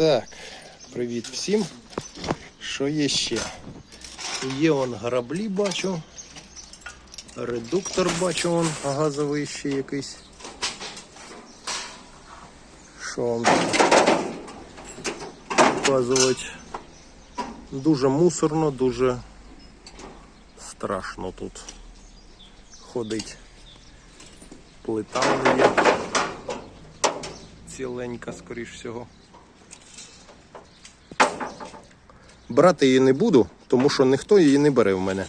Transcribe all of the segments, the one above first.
Так, привіт всім. Що є ще? Є он граблі, бачу. Редуктор бачу, он газовий ще якийсь. Що вам показувати? Дуже мусорно, дуже страшно тут ходить. Плита є. Ціленька, скоріш всього. Брати її не буду, тому що ніхто її не бере в мене.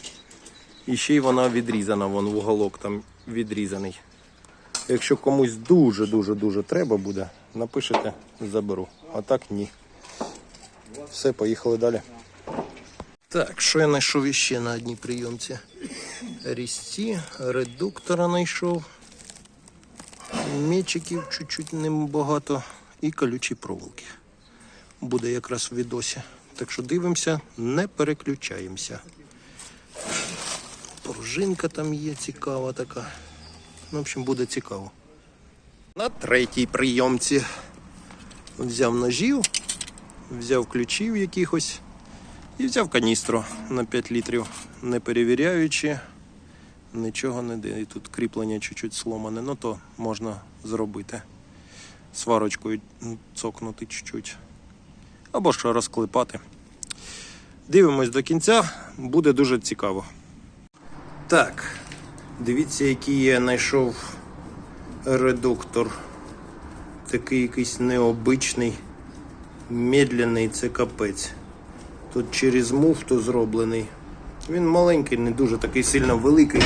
І ще й вона відрізана, вон вуголок там відрізаний. Якщо комусь дуже-дуже дуже треба буде, напишете, заберу. А так ні. Все, поїхали далі. Так, що я знайшов іще на одній прийомці? Різці, редуктора знайшов. Мечиків чуть-чуть небагато і колючі проволоки. Буде якраз в відосі. Так що дивимося, не переключаємося. Пружинка там є цікава така. Ну, в общем, буде цікаво. На третій прийомці взяв ножів, взяв ключів якихось і взяв каністру на 5 літрів, не перевіряючи, нічого не де. І тут кріплення чуть-чуть сломане, ну то можна зробити. Сварочкою цокнути чуть-чуть. Або що розклепати. Дивимось до кінця, буде дуже цікаво. Так, дивіться, який я знайшов редуктор. Такий якийсь необичний, медленний, це капець. Тут через муфту зроблений. Він маленький, не дуже такий сильно великий,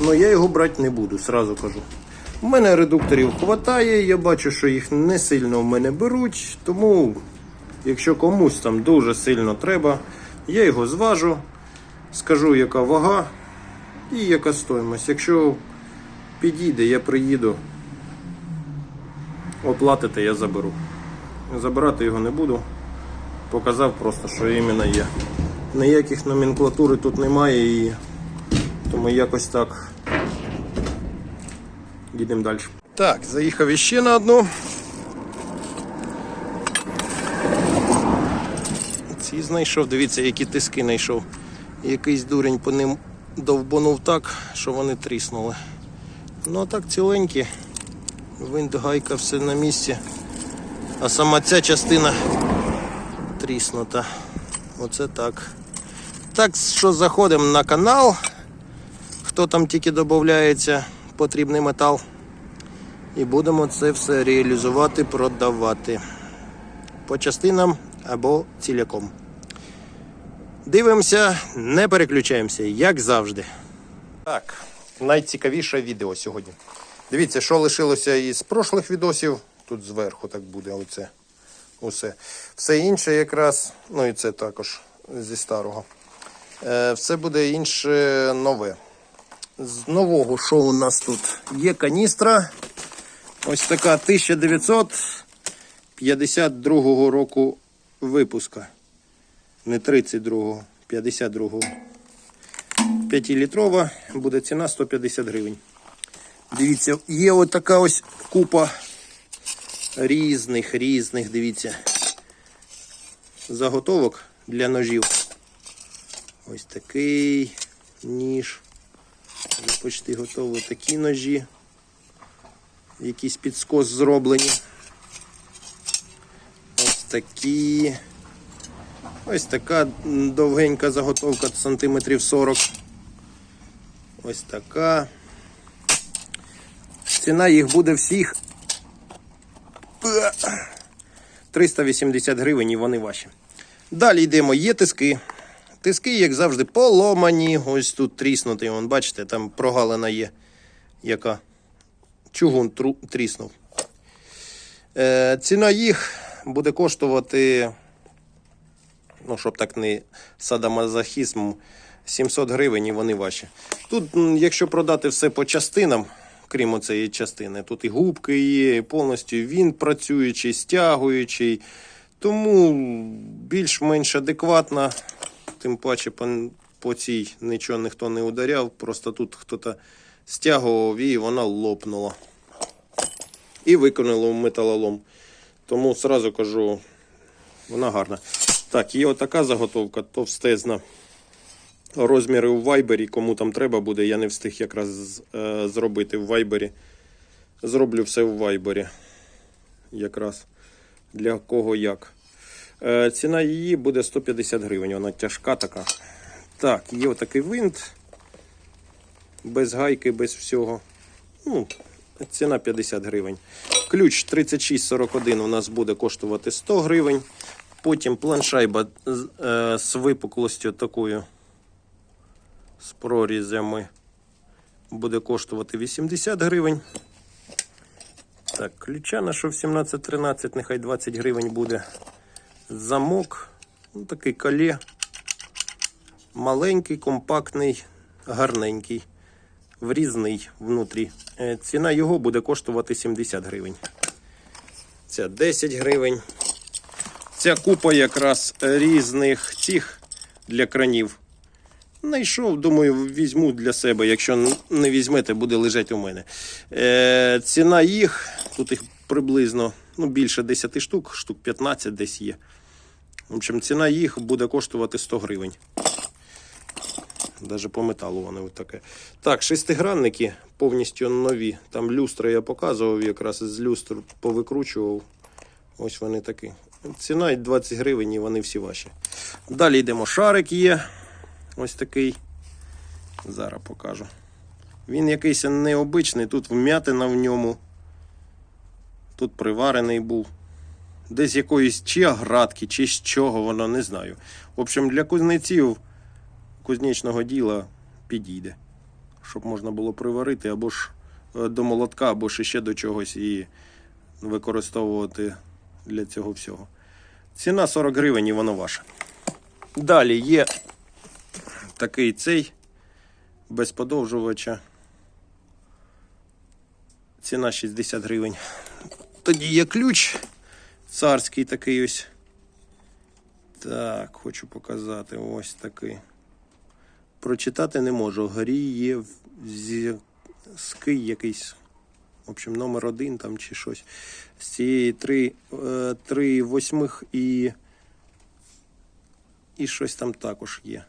але я його брати не буду, сразу кажу. У мене редукторів хватає, я бачу, що їх не сильно в мене беруть, тому якщо комусь там дуже сильно треба, я його зважу, скажу, яка вага і яка стоїмость. Якщо підійде, я приїду, оплатите, я заберу. Забирати його не буду. Показав просто, що іменно є. Ніяких номенклатури тут немає і тому якось так. Їдемо далі. Так, заїхав іще на одну. Ці знайшов, дивіться, які тиски знайшов. Якийсь дурень по ним довбанув так, що вони тріснули. Ну а так ціленькі. Винт, гайка, все на місці. А сама ця частина тріснута. Оце так. Так що заходимо на канал. Хто там тільки додається, потрібний метал. І будемо це все реалізувати, продавати. По частинам або ціляком. Дивимося, не переключаємося, як завжди. Так, найцікавіше відео сьогодні. Дивіться, що лишилося із прошлих відосів. Тут зверху так буде оце. Усе. Все інше якраз, ну і це також зі старого. Е, все буде інше нове. З нового, що у нас тут? Є каністра. Ось така 1952 року випуска. Не 32-го, 52-го. 5-літрова, буде ціна 150 гривень. Дивіться, є от така ось купа різних, різних, дивіться, заготовок для ножів. Ось такий ніж. Вже почти готові такі ножі. Якийсь підскос зроблені. Ось такі. Ось така довгенька заготовка сантиметрів 40. Ось така. Ціна їх буде всіх 380 гривень і вони ваші. Далі йдемо, є тиски. Тиски, як завжди, поломані. Ось тут тріснутий. Вон, бачите, там прогалина є, яка чугун тріснув. Е, ціна їх буде коштувати, ну, щоб так не садомазохізм, 700 гривень і вони ваші. Тут, якщо продати все по частинам, крім цієї частини, тут і губки є, і повністю він працюючий, стягуючий. Тому більш-менш адекватно, тим паче по, цій нічого ніхто не ударяв, просто тут хтось стягував і вона лопнула. І виконало металолом. Тому сразу кажу, Вона гарна. Так, є отака заготовка, товстезна. Розміри у вайбері, кому там треба буде, я не встиг якраз е, зробити в вайбері. Зроблю все в вайбері. Якраз для кого як. Е, ціна її буде 150 гривень. Вона тяжка така. Так, є отакий винт. Без гайки, без всього. Ну, ціна 50 гривень. Ключ 3641 у нас буде коштувати 100 гривень. Потім планшайба з, е, випуклостю такою з прорізями буде коштувати 80 гривень. Так, ключа нашов 17-13, нехай 20 гривень буде. Замок. Ну, такий колє. Маленький, компактний, гарненький, врізний внутрі. Е, Ціна його буде коштувати 70 гривень. Ця 10 гривень. Ця купа якраз різних цих для кранів. Знайшов, думаю, візьму для себе. Якщо не візьмете, буде лежати у мене. Е, ціна їх, тут їх приблизно ну, більше 10 штук, штук 15 десь є. В общем, ціна їх буде коштувати 100 гривень. Даже по металу вони таке. Так, шестигранники повністю нові. Там люстри я показував, якраз з люстр повикручував. Ось вони такі. Ціна 20 гривень і вони всі ваші. Далі йдемо. Шарик є. Ось такий. Зараз покажу. Він якийсь необичний. Тут вм'ятина в ньому. Тут приварений був. Десь якоїсь чи оградки, чи з чого воно, не знаю. В общем, для кузнеців кузнечного діла підійде. Щоб можна було приварити або ж е, до молотка, або ж ще до чогось і використовувати для цього всього. Ціна 40 гривень і воно ваше. Далі є такий цей без подовжувача. Ціна 60 гривень. Тоді є ключ царський такий ось. Так, хочу показати ось такий. Прочитати не можу. Горієв якийсь. В общем, номер один там чи щось. З цієї три, е, три восьмих і. І щось там також є.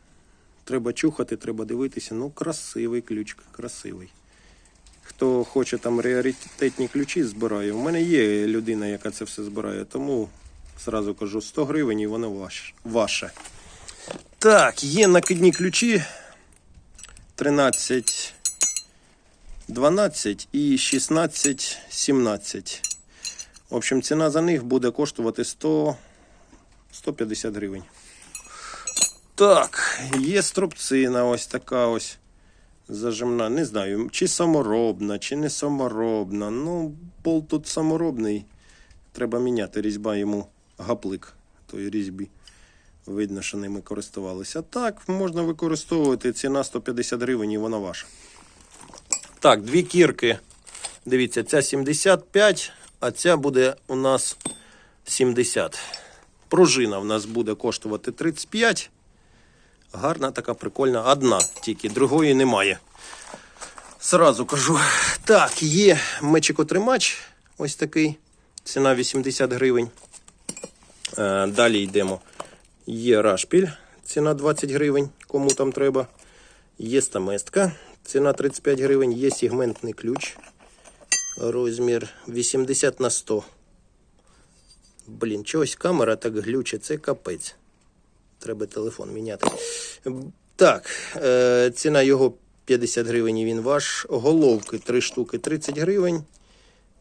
Треба чухати, треба дивитися. Ну, красивий ключ, красивий. Хто хоче там раритетні ключі збирає. У мене є людина, яка це все збирає, тому зразу кажу 100 гривень і воно ваше. Так, є накидні ключі 13, 12 і 16, 17. В общем, ціна за них буде коштувати 100, 150 гривень. Так, є струбцина ось така ось зажимна. Не знаю, чи саморобна, чи не саморобна. Ну, болт тут саморобний. Треба міняти різьба йому гаплик тої різьбі. Видно, що ними користувалися. Так, можна використовувати. Ціна 150 гривень і вона ваша. Так, дві кірки. Дивіться, ця 75, а ця буде у нас 70. Пружина в нас буде коштувати 35. Гарна така прикольна. Одна тільки, другої немає. Сразу кажу. Так, є мечикотримач. Ось такий. Ціна 80 гривень. Е, далі йдемо. Є рашпіль. Ціна 20 гривень, кому там треба. Є стаместка. Ціна 35 гривень. Є сегментний ключ. Розмір 80 на 100. Блін, чогось камера так глючить, це капець. Треба телефон міняти. Так, е, ціна його 50 гривень, і він ваш. Головки 3 штуки 30 гривень.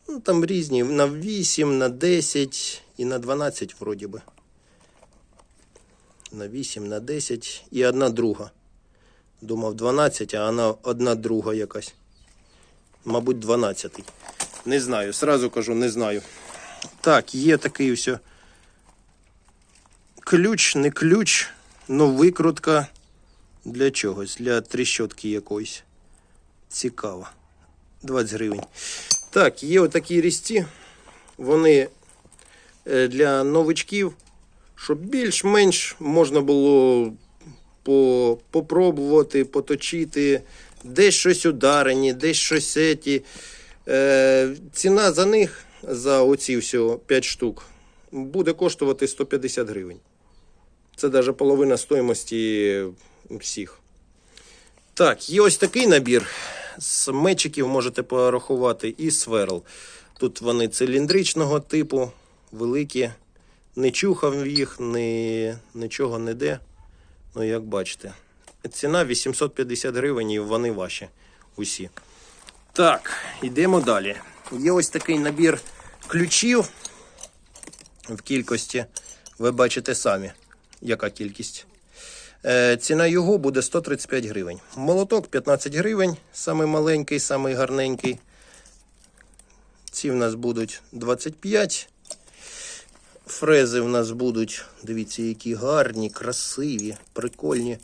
Ну, там різні на 8, на 10 і на 12 вроді би. На 8, на 10 і одна друга. Думав 12, а вона одна друга якась. Мабуть, 12. Не знаю, сразу кажу, не знаю. Так, є такий ось ключ, не ключ, ну викрутка для чогось, для тріщотки якоїсь. Цікаво. 20 гривень. Так, є отакі різці. Вони е, для новичків, щоб більш-менш можна було по, попробувати, поточити, десь щось ударені, десь щось еті. Е, ціна за них, за оці всього 5 штук, буде коштувати 150 гривень. Це навіть половина стоїмості всіх. Так, є ось такий набір. З мечиків можете порахувати і сверл. Тут вони циліндричного типу, великі. Не чухав їх, ні, нічого не де. Ну, як бачите. Ціна 850 гривень і вони ваші усі. Так, йдемо далі. Є ось такий набір ключів в кількості. Ви бачите самі, яка кількість. Е, ціна його буде 135 гривень. Молоток 15 гривень, самий маленький, самий гарненький. Ці в нас будуть 25. Фрези в нас будуть, дивіться, які гарні, красиві, прикольні.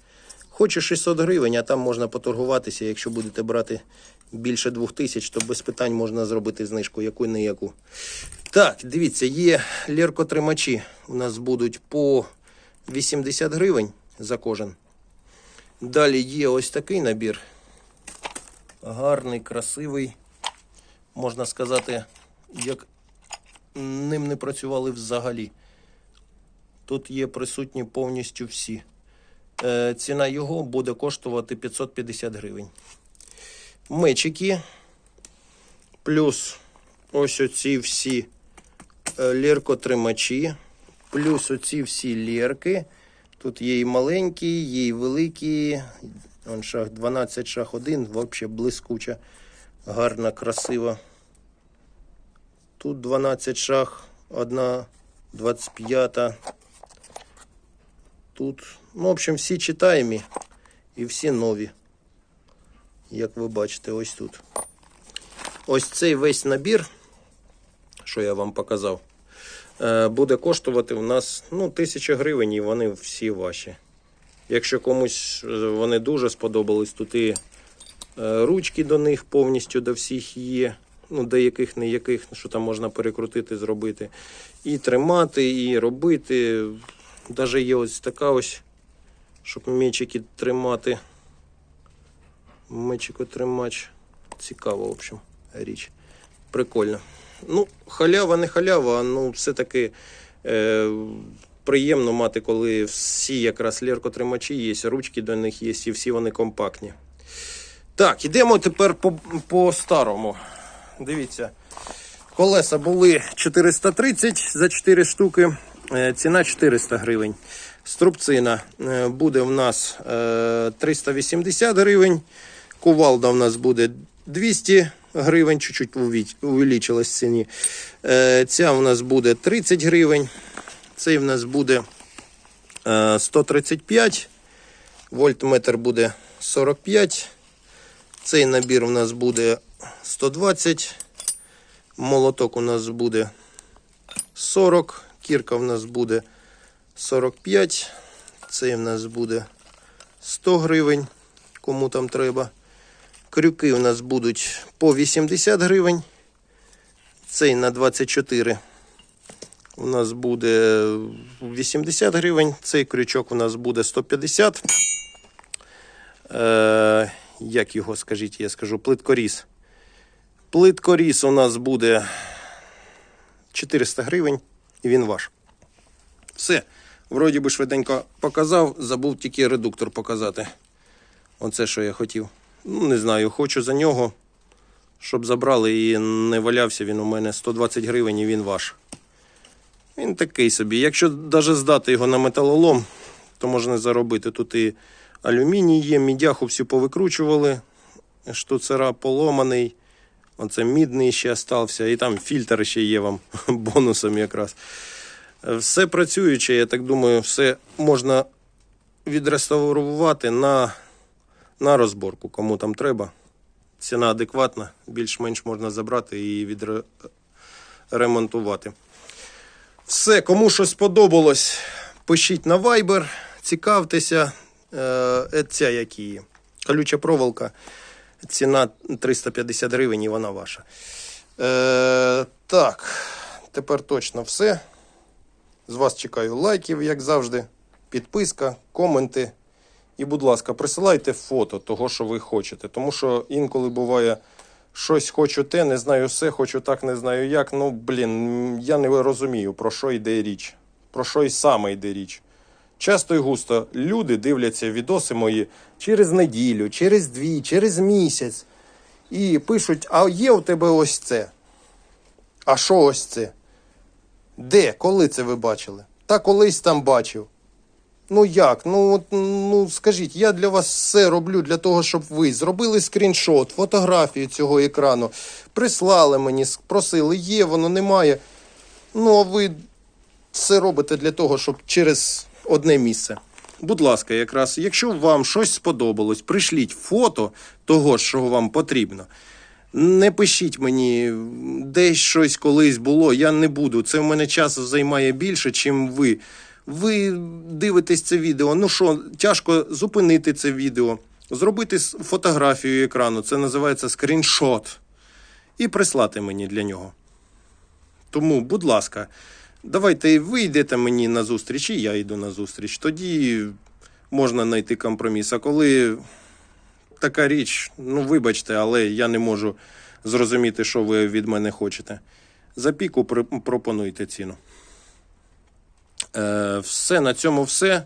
Хоче 600 гривень, а там можна поторгуватися. Якщо будете брати більше 2000, то без питань можна зробити знижку, яку не яку. Так, дивіться, є ліркотримачі. У нас будуть по 80 гривень за кожен. Далі є ось такий набір. Гарний, красивий. Можна сказати, як ним не працювали взагалі. Тут є присутні повністю всі. Е, ціна його буде коштувати 550 гривень. Мечики. Плюс ось оці всі е, ліркотримачі. Плюс оці всі лірки. Тут є і маленькі, є і великі. Вон шах 12, шах 1, взагалі блискуча, гарна, красива. Тут 12 шах, одна 25. Тут, ну, в общем, всі читаємі і всі нові. Як ви бачите, ось тут. Ось цей весь набір, що я вам показав, е, буде коштувати у нас ну, 1000 гривень і вони всі ваші. Якщо комусь е, вони дуже сподобались, тут і е, ручки до них повністю до всіх є. Ну, деяких, не яких, що там можна перекрутити, зробити. І тримати, і робити. Даже є ось така ось, щоб мечики тримати. Мечикотримач. Цікаво, в общем, річ. Прикольно. Ну, халява, не халява, ну все-таки е, приємно мати, коли всі якраз ліркотримачі є, ручки до них є, і всі вони компактні. Так, ідемо тепер по, по старому. Дивіться. Колеса були 430 за 4 штуки. Е, Ціна 400 гривень. Струбцина е, буде в нас е, 380 гривень. Кувалда в нас буде 200 гривень, чуть-чуть увеличилась в ціні. Е, Ця в нас буде 30 гривень. Цей в нас буде е, 135. Вольтметр буде 45. Цей набір у нас буде 120. Молоток у нас буде 40. Кірка в нас буде 45. Цей в нас буде 100 гривень, кому там треба. Крюки у нас будуть по 80 гривень. Цей на 24 у нас буде 80 гривень. Цей крючок у нас буде 150. Е, як його скажіть, я скажу, плиткоріз. Плиткоріз у нас буде 400 гривень, і він ваш. Все. Вроді би швиденько показав, забув тільки редуктор показати. Оце, що я хотів. Ну, не знаю, хочу за нього, щоб забрали і не валявся він у мене 120 гривень і він ваш. Він такий собі. Якщо навіть здати його на металолом, то можна заробити. Тут і алюміній є, мідяху всю повикручували, штуцера поломаний. Оце мідний ще стався, і там фільтр ще є вам бонусом якраз. Все працююче, я так думаю, все можна відреставрувати на, на розборку, кому там треба. Ціна адекватна, більш-менш можна забрати і відремонтувати. Все, кому щось сподобалось, пишіть на Viber, цікавтеся. Е, ця як її. Колюча проволока. Ціна 350 гривень і вона ваша. Е, так, тепер точно все. З вас чекаю лайків, як завжди, підписка, коменти. І, будь ласка, присилайте фото того, що ви хочете. Тому що інколи буває, щось хочу те, не знаю все, хочу так, не знаю як. Ну, блін, я не розумію, про що йде річ. Про що й саме йде річ. Часто і густо люди дивляться відоси мої через неділю, через дві, через місяць. І пишуть: а є у тебе ось це? А що ось це? Де? Коли це ви бачили? Та колись там бачив. Ну як? Ну, от, ну скажіть, я для вас все роблю для того, щоб ви зробили скріншот, фотографію цього екрану, прислали мені, просили, є, воно немає. Ну, а ви все робите для того, щоб через одне місце. Будь ласка, якраз, якщо вам щось сподобалось, пришліть фото того, що вам потрібно. Не пишіть мені, десь щось колись було, я не буду. Це в мене часу займає більше, чим ви. Ви дивитесь це відео. Ну що, тяжко зупинити це відео, зробити фотографію екрану, це називається скріншот, і прислати мені для нього. Тому, будь ласка, давайте ви йдете мені на зустріч, і я йду на зустріч. Тоді можна знайти компроміс. А коли така річ, ну вибачте, але я не можу зрозуміти, що ви від мене хочете. За піку пропонуйте ціну. Е, все, на цьому все.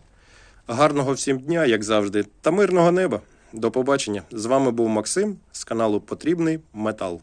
Гарного всім дня, як завжди, та мирного неба. До побачення. З вами був Максим з каналу Потрібний Метал.